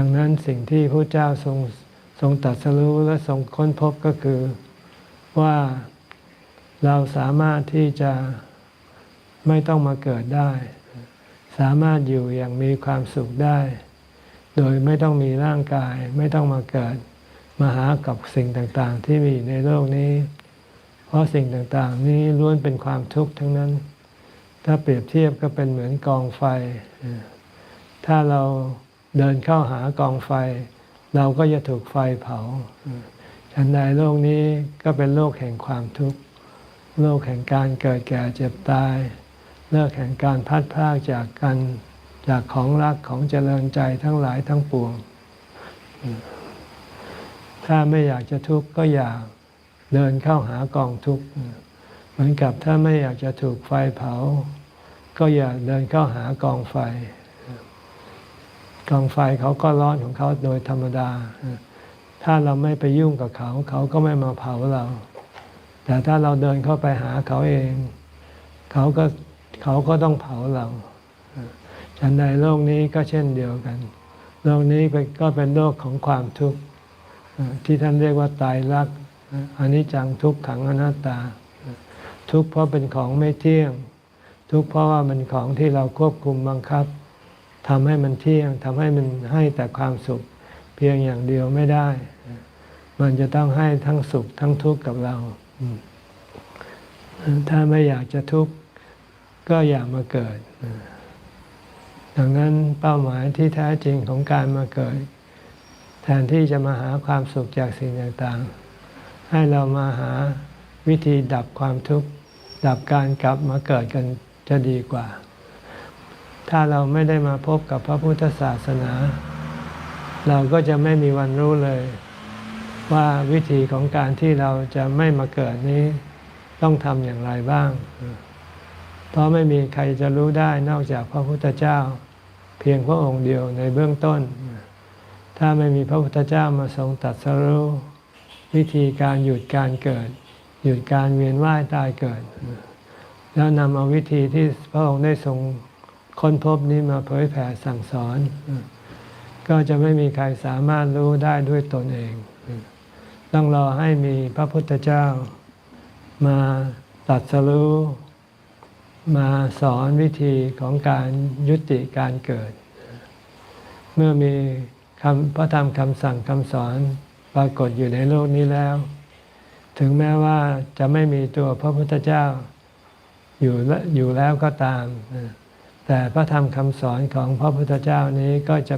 ดังนั้นสิ่งที่พระเจ้าทรงทรงตรัสรู้และทรงค้นพบก็คือว่าเราสามารถที่จะไม่ต้องมาเกิดได้ สามารถอยู่อย่างมีความสุขได้ โดยไม่ต้องมีร่างกาย ไม่ต้องมาเกิดมาหากับสิ่งต่างๆ ที่มีในโลกนี้ เพราะสิ่งต่างๆ นี้ล้วนเป็นความทุกข์ทั้งนั้น ถ้าเปรียบเทียบก็เป็นเหมือนกองไฟ ถ้าเรา เดินเข้าหากองไฟ เราก็จะถูกไฟเผาฉันใดโลกนี้ก็เป็นโลกแห่งความทุกข์โลกแห่งการเกิดแก่เจ็บตายโลกแห่งการพัดพรากจากกันจากของรักของเจริญใจทั้งหลายทั้งปวง ถ้าไม่อยากจะทุกข์ก็อย่าเดินเข้าหากองทุกข์เหมือนกับถ้าไม่อยากจะถูกไฟเผา ก็อย่าเดินเข้าหากองไฟ กองไฟเขาก็ร้อนของเขาโดยธรรมดา ถ้าเราไม่ไปยุ่งกับเขา เขาก็ไม่มาเผาเรา แต่ถ้าเราเดินเข้าไปหาเขาเอง เขาก็เขาก็ต้องเผาเราฉันในโลกนี้ก็เช่นเดียวกัน โลกนี้ก็เป็นโลกของความทุกข์ที่ท่านเรียกว่าตายรักอันิจจังทุกขังอนัตตา ทุกข์เพราะเป็นของไม่เที่ยง ทุกข์เพราะว่ามันของที่เราควบคุมบังคับ ทำให้มันเที่ยงทำให้มันให้แต่ความสุข เพียงอย่างเดียวไม่ได้ มันจะต้องให้ทั้งสุขทั้งทุกข์กับเรา ถ้าไม่อยากจะทุกข์ก็อย่ามาเกิด ดังนั้นเป้าหมายที่แท้จริงของการมาเกิด แทนที่จะมาหาความสุขจากสิ่งต่างๆ ให้เรามาหาวิธีดับความทุกข์ดับการกลับมาเกิดกันจะดีกว่า ถ้าเราไม่ได้มาพบกับพระพุทธศาสนา เราก็จะไม่มีวันรู้เลย ว่าวิธีของการที่เราจะไม่มาเกิดนี้ต้องทำอย่างไรบ้าง เพราะไม่มีใครจะรู้ได้นอกจากพระพุทธเจ้า เพียงพระองค์เดียวในเบื้องต้น ถ้าไม่มีพระพุทธเจ้ามาทรงตรัสรู้วิธีการหยุดการเกิด หยุดการเวียนว่ายตายเกิด แล้วนำเอาวิธีที่พระองค์ได้ทรง ค้นพบนี้มาเผยแผ่สั่งสอน ก็จะไม่มีใครสามารถรู้ได้ด้วยตนเอง ต้องรอให้มีพระพุทธเจ้ามาตรัสรู้มาสอนวิธีของการยุติการเกิด เมื่อมีคำพระธรรมคำสั่งคำสอนปรากฏอยู่ในโลกนี้แล้ว ถึงแม้ว่าจะไม่มีตัวพระพุทธเจ้าอยู่อยู่แล้วก็ตาม แต่พระธรรมคำสอนของพระพุทธเจ้านี้ก็จะ